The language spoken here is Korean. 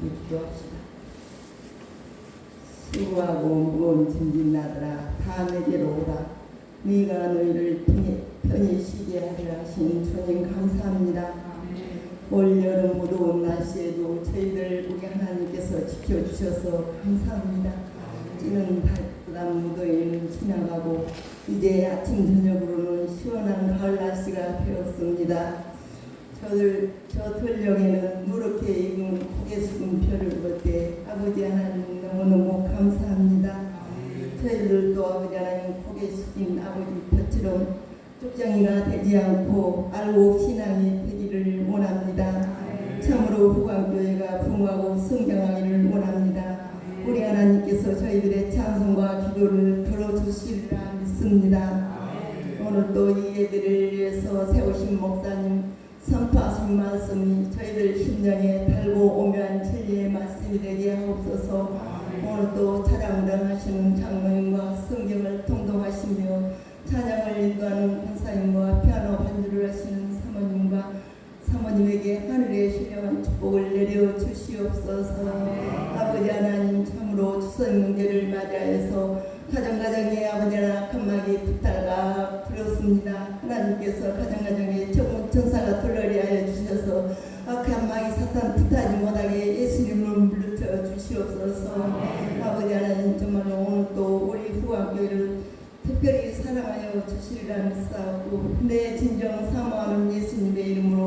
기도합시다. 수고하고 무거운 짐진 나더라 다 내게로 오라 네가 너희를 편히, 편히 쉬게 하리라 하신 주님 감사합니다. 올 여름 무더운 날씨에도 저희들 우리 하나님께서 지켜주셔서 감사합니다. 찌는 달달한 무더위는 지나가고 이제 아침 저녁으로는 시원한 가을 날씨가 되었습니다. 저들 저 들녘에는 감사합니다. 저희들도 아버지 하나님 고개 숙인 아버지 볕처럼 쪽장이가 되지 않고 알고 신앙이 되기를 원합니다. 참으로 후광교회가 부흥하고 성장하기를 원합니다. 우리 하나님께서 저희들의 찬송과 기도를 들어주시리라 믿습니다. 오늘 또 이 예배를 위해서 세우신 목사님 선포하신 말씀이 저희들 심령에 달고 오면 진리의 또 찬양을 하시는 장로님과 성경을 통독하시며 찬양을 인도하는 권사님과 피아노 반주를 하시는 사모님과 사모님에게 하늘의 신령한 축복을 내려 주시옵소서. 아버지 하나님 참으로 추석 명절을 맞이하여서 가정가정에 아버지 하나 큰막이 두달가 들었습니다. 하나님께서 가정가정에 정- 전사가 둘러리 하여 주셔서 악한 마귀 사탄 뜻하지 못하게 아버지 하나님 정말로 오늘 또 우리 후학교를 특별히 사랑하여 주시리라 믿사옵고 내 진정 사모하는 예수님의 이름으로